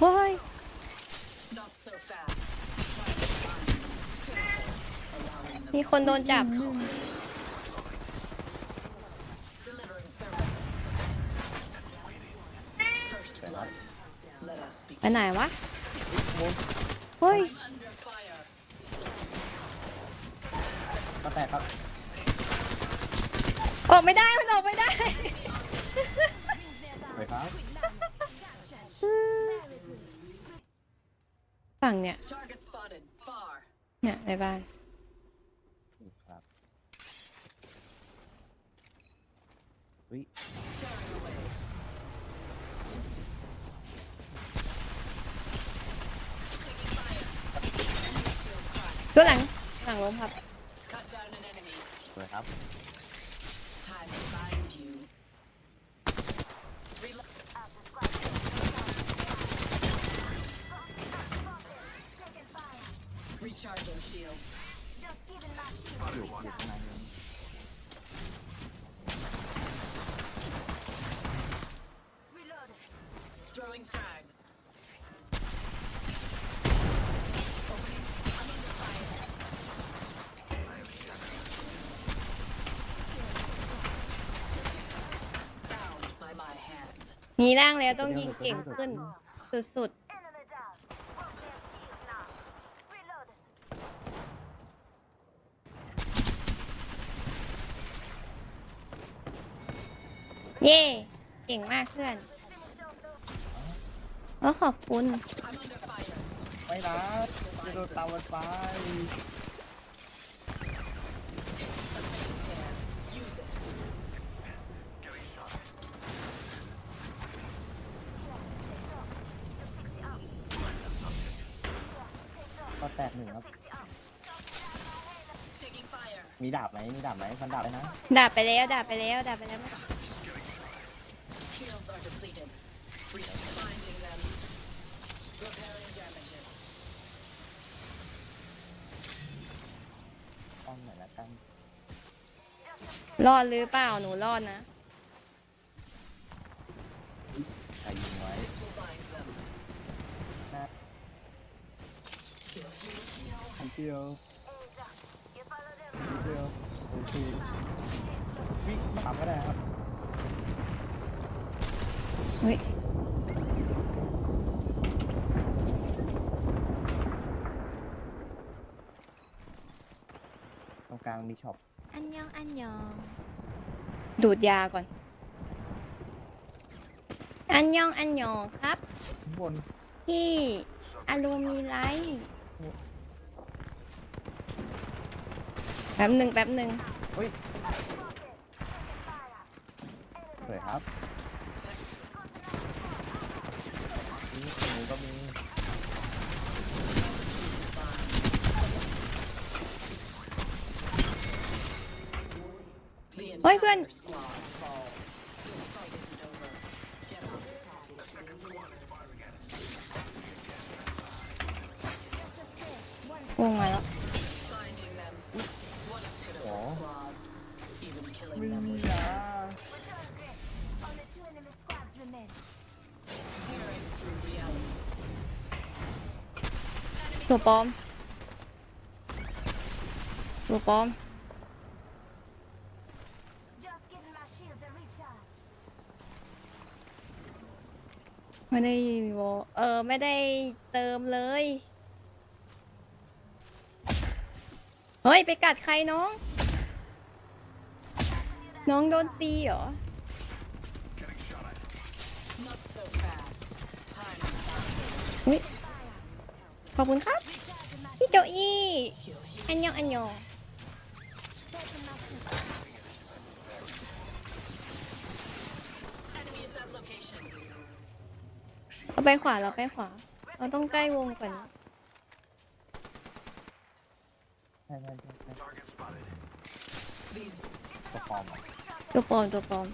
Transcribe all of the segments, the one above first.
เฮ้ย Not so fast. มีคนโดนจับ Delivering thermal. First blood. Let us ไป begin. ไหนวะ เฮ้ย Under fire. ก็แตกครับ ออกไม่ได้ มันออกไม่ได้เลยครับ ฝั่งเนี่ย Target spotted. Far. เนี่ยในบ้าน ครับวิ Tearing away. ตัวหลัง หลังล้มครับ Cut down an enemy. สวยครับ Time to find you. Recharging shields. อยู่อยู่ข้างในเลย Throwing frag. มีร่างแล้วต้องยิงเก่งขึ้น สุด Enemy เย่เก่งมากเพื่อนเออขอบคุณ I'm under fire. ไม่นะจะโดนตามมันไป A phase tear. Use it. ก็แตกหนึ่งครับ Taking fire. มีดาบไหมมีดาบไหมฟันดาบเลยนะดาบไปแล้วดาบไปแล้วดาบไปแล้ว Shields are depleted. Re- Finding them. Repairing damages. ต้องหน่อยละกันรอดหรือเปล่าหนูรอดนะ ใครยิงไว้ This will bind them. นะทันเดียว You follow them ทันเดียวโอเควิ่งตามก็ได้ครับ เฮ้ยตรงกลางมีช็อปอันยองอันยอง ดูดยาก่อน อันยองอันยองครับ ข้างบนพี่อารมณ์มีไรแป๊บหนึ่งแป๊บหนึ่งเฮ้ยสวยครับนี่ตรงนี้ ก็มี The เฮ้ยเพื่อน entire squad falls. This fight isn't over. Get up. วงมาแล้ว Finding them. What a pitiful Aw. squad. Even killing ไม่ them มี ตัวปลอม ตัวปลอม ไม่ได้โวเออ ไม่ได้เติมเลย เฮ้ย ไปกัดใครน้อง น้องโดนตีเหรอ Not so fast. Time to find อุ๊ยข อบคุณครับ พี่โจอี้อันยองอันยอง Taking my suit. enemy at that location. เราไปขวาเราไปขวา เราต้องใกล้วงก่อนใช่ใช่ใช่ใช่ These ตัวปลอมอะตัวปลอม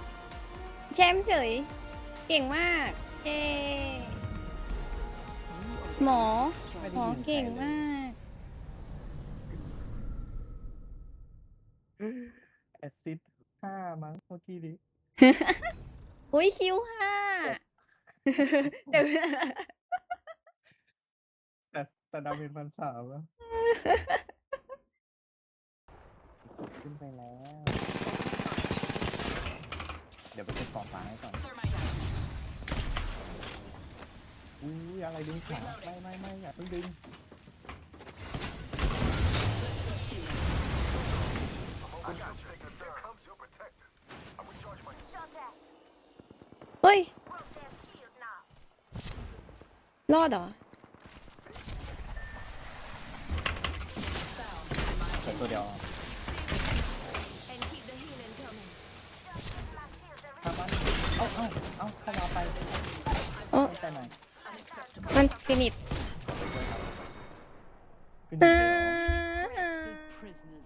แชมป์เฉย เก่งมากเย้หมอไม่หได้มอยินเก่งใครลยมาก แอดซิดห้ามั้งเมื่อกี้นี้อุ้ยคิวห้าเดี๋ยวแต่แต่ดาเมจมันสามอะขึ้นไปแล้ว เดี๋ยวไปเก็บกล่องฟ้าให้ก่อน Thermite out. อุ้ยอะไรดึงขาไม่ไม่ไม่อย่าเพิ่งดึง Shot at. เฮ้ย Broke their shield now. รอดเหรอเปิดตัวเดียว มันฟินิชฟินิชอ่าเลยเหรอ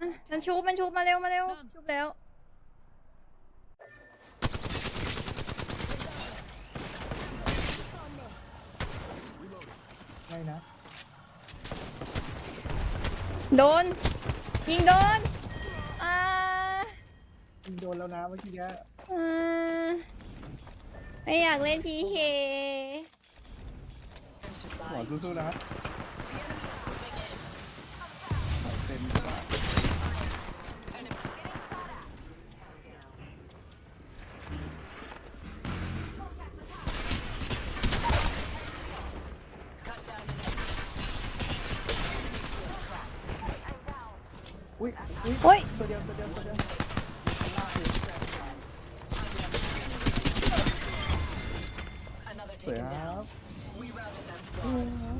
อ่ามันชุบมันชุบมาเร็วมาเร็วชุบแล้ว ไม่นะ โดน ยิงโดนอ่ายิงโดนแล้วนะเมื่อกี้เนี้ยอ่าไม่อยากเล่นพีเค หมอสู้ๆนะหมอเต็มปากอุ้ยอุ้ยโอ้ยตัวเดียวตัวเดียวตัวเดียว Another สวย taken ครั down. บ We routed that squad. This fight isn't over. โอ้โห เฮ้ย Allowing themselves to be caught. Shatter the face shield. I'm out of white ammo. Reach the right I'm out of sniper ammo. Enemy down. Needed to aim on.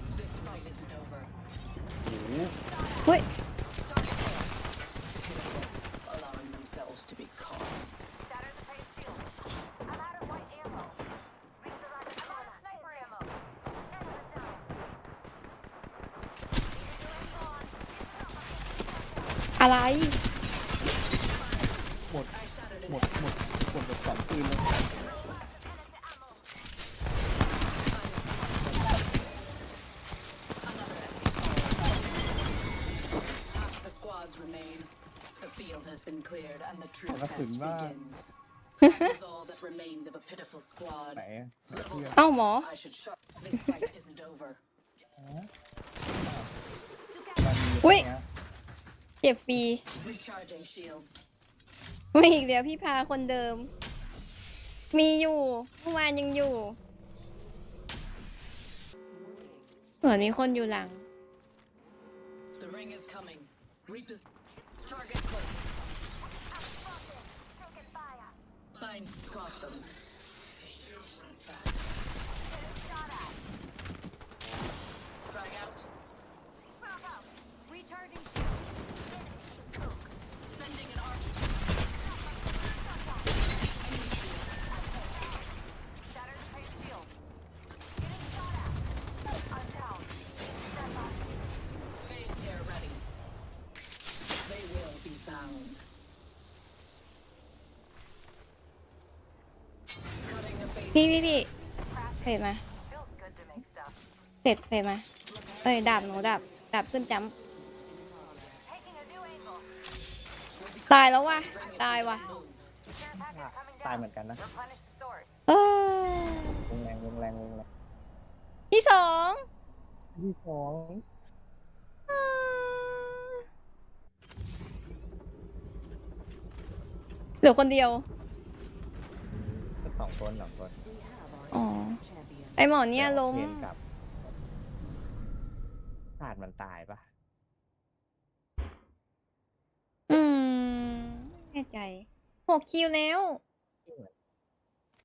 อะไร หมด I shattered หม an ดหมด หมดแบบสองปืนเลย The field has been cleared and the true That's test good, man. begins. That was all that remained of a pitiful squad. ไหนอะเพื่อน เอ้าหมอ I should shut. This fight isn't over. มันมีอุ๊ย ตรงเนี้ยเจ็บฟรี Recharging shields. ไม่อีกเดี๋ยวพี่พาคนเดิม มีอยู่เมื่อวานยังอยู่ เหมือนมีคนอยู่หลัง The ring is coming. Repos. Target close. Got them. พี่พี่พี่ Crafting. เฟดมา Feels good to make stuff. เสร็จเฟดมา เอ้ยดาบหนูดาบดาบขึ้นจ Taking a new angle. ำตายแล้ววะตายว่ะ Move. Care package coming ตาย down. เหมือนกันนะ Replenish the source. เออวงแรงวงแรงวงแรงที่สองที่สองอ่าเหลือคนเดียวสองคนสองคน อ๋อ ไอหมอเนี่ยล้มเทียนกับขาดมันตายปะอืมไม่แน่ใจหกคิวแล้วเหมือน